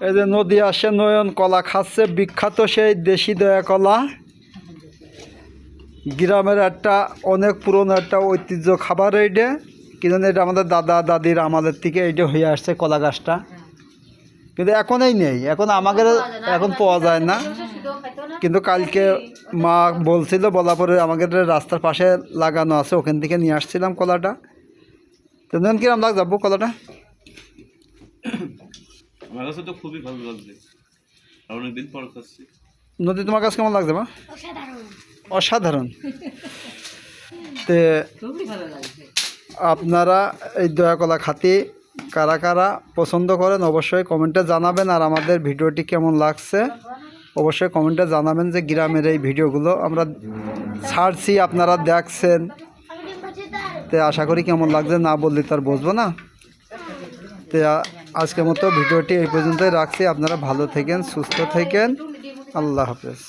এই যে নদী আসে নয়ন কলা খাচ্ছে বিখ্যাত সেই দেশি দয়া কলা। গ্রামের একটা অনেক পুরনো একটা ঐতিহ্য খাবার এইটা কিন্তু এটা আমাদের দাদা দাদির আমাদের থেকে এইটা হয়ে আসছে কলা গাছটা। কিন্তু এখনই নেই এখন আমাদের এখন পাওয়া যায় না কিন্তু কালকে মা বলছিল বলার পরে আমাদের রাস্তার পাশে লাগানো আছে ওখান থেকে নিয়ে আসছিলাম কলাটা। তো নেন কিরম লাগ যাব কলাটা? আমার কাছে তো খুবই ভালো লাগছে। অনেকদিন পর খাচ্ছি নদী তোমার কাছে কেমন লাগছে মা? অসাধারণ। তে আপনারা এই দয়াকলা খাতি কারা কারা পছন্দ করেন অবশ্যই কমেন্টে জানাবেন। আর আমাদের ভিডিওটি কেমন লাগছে অবশ্যই কমেন্টে জানাবেন যে গ্রামের এই ভিডিওগুলো আমরা ছাড়ছি আপনারা দেখছেন। তে আশা করি কেমন লাগছে না বললে তার বুঝব না। তে আজকের মতো ভিডিওটি এই পর্যন্তই রাখছি। আপনারা ভালো থাকেন সুস্থ থাকেন। আল্লাহ হাফেজ।